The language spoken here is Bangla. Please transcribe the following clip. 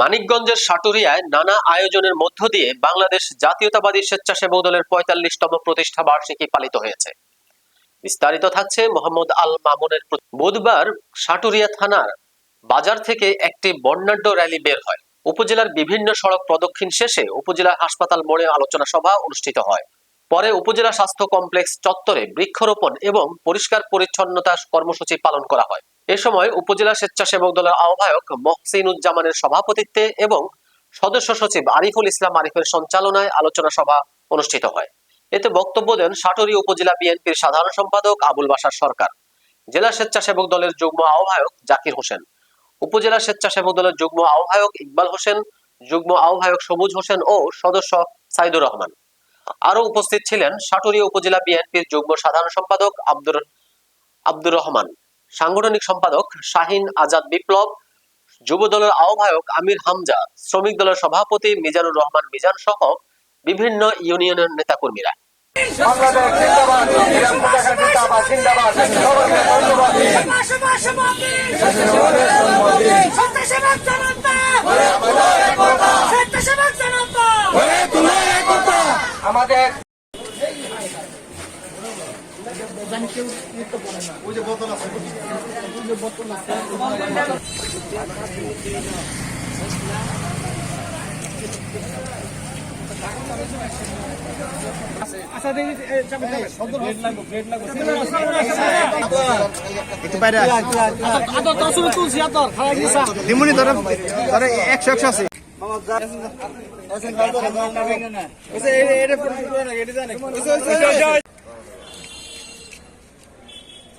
মানিকগঞ্জের সাটুরিয়ায় নানা আয়োজনের মধ্য দিয়ে বাংলাদেশ জাতীয়তাবাদী স্বেচ্ছাসেবক দলের পঁয়তাল্লিশতম প্রতিষ্ঠা বার্ষিকী পালিত হয়েছে। বিস্তারিত থাকছে মোহাম্মদ আল মামুনের বুধবার সাটুরিয়া থানার বাজার থেকে একটি বর্ণাঢ্য র্যালি বের হয়। উপজেলার বিভিন্ন সড়ক প্রদক্ষিণ শেষে উপজেলা হাসপাতাল মোড়ে আলোচনা সভা অনুষ্ঠিত হয়। পরে উপজেলা স্বাস্থ্য কমপ্লেক্স চত্বরে বৃক্ষরোপণ এবং পরিষ্কার পরিচ্ছন্নতা কর্মসূচি পালন করা হয়। এ সময় উপজেলা স্বেচ্ছাসেবক দলের আহ্বায়ক মহসিনুজ্জামানের সভাপতিত্বে এবং সদস্য সচিব আরিফুল ইসলাম আরিফের সঞ্চালনায় আলোচনা সভা অনুষ্ঠিত হয়। এতে বক্তব্য দেন সাটুরি উপজেলা বিএনপির সাধারণ সম্পাদক আবুল বাসার সরকার, জেলা স্বেচ্ছাসেবক দলের যুগ্ম আহ্বায়ক জাকির হোসেন, উপজেলা স্বেচ্ছাসেবক দলের যুগ্ম আহ্বায়ক ইকবাল হোসেন, যুগ্ম আহ্বায়ক সবুজ হোসেন ও সদস্য সাইদুর রহমান। আরও উপস্থিত ছিলেন সাটুরি উপজেলা বিএনপির যুগ্ম সাধারণ সম্পাদক আব্দুর আব্দুর রহমান। সাংগঠনিক সম্পাদক শাহিন আজাদ বিপ্লব যুব দলের আহ্বায়ক আমির হামজা, শ্রমিক দলের সভাপতি মিজানুর রহমান মিজান সহ বিভিন্ন ইউনিয়নের নেতাকর্মীরা। বাংলাদেশ জিন্দাবাদ ইরান পতাকা জিন্দাবাদ জিন্দাবাদ সবাইকে ধন্যবাদ সন্ত্রাসবাদ জনতা সন্ত্রাসবাদ জনতা আমাদের দিমুনি ধরে ধরে একশো একশো আছে